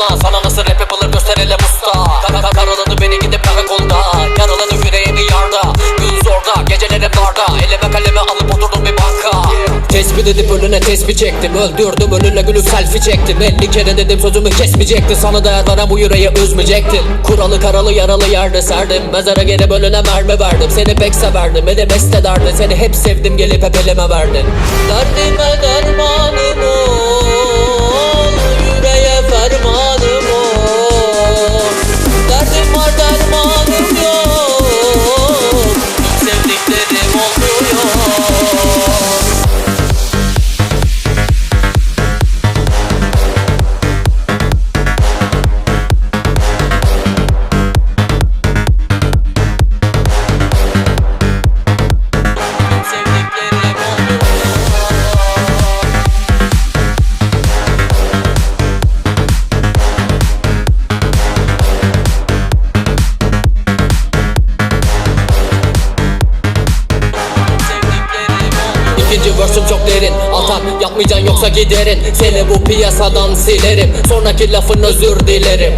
yaslan Sana nasıl rap yapılır gösterelim usta. Kara kara karaladı beni gidip karakolda Yaraladı yüreğimi yarda. Gün zorda gecelerim barda Elime kalemi alıp oturdum bir banka. Tespit edip önüne tespih çektim. Öldürdüm önüne gülüp selfie çektim. 50 kere dedim sözümü kesmeyecekti Sana değer veren bu yüreği üzmeyecektin. Kuralı karalı yaralı yerde serdim. Mezara geri bölüne mermi verdim. Seni pek severdim. Ve beste derdi. Seni hep sevdim gelip hep elime verdin. Derdime Versüm çok derin. Atar yapmayacaksın yoksa giderin. Seni bu piyasadan silerim. Sonraki lafın özür dilerim.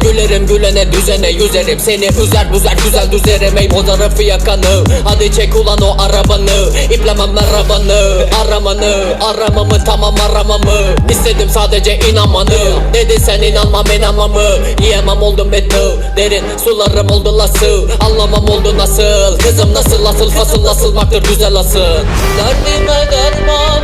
Gülerim gülene düzene yüzerim. Seni üzer büzer güzel düzerim. Ey bozarım fiyakanı. Hadi çek ulan o arabanı. İplemem merhabanı. Aramanı aramamı tamam aramamı. İstedim sadece inanmanı. Dedi sen inanmam inanmamı Yiyemem oldum betu Derin sularım oldu lası Anlamam oldu nasıl? Kızım nasıl? Asıl fasıl nasıl? Baktır güzel asıl. Derdime anymore.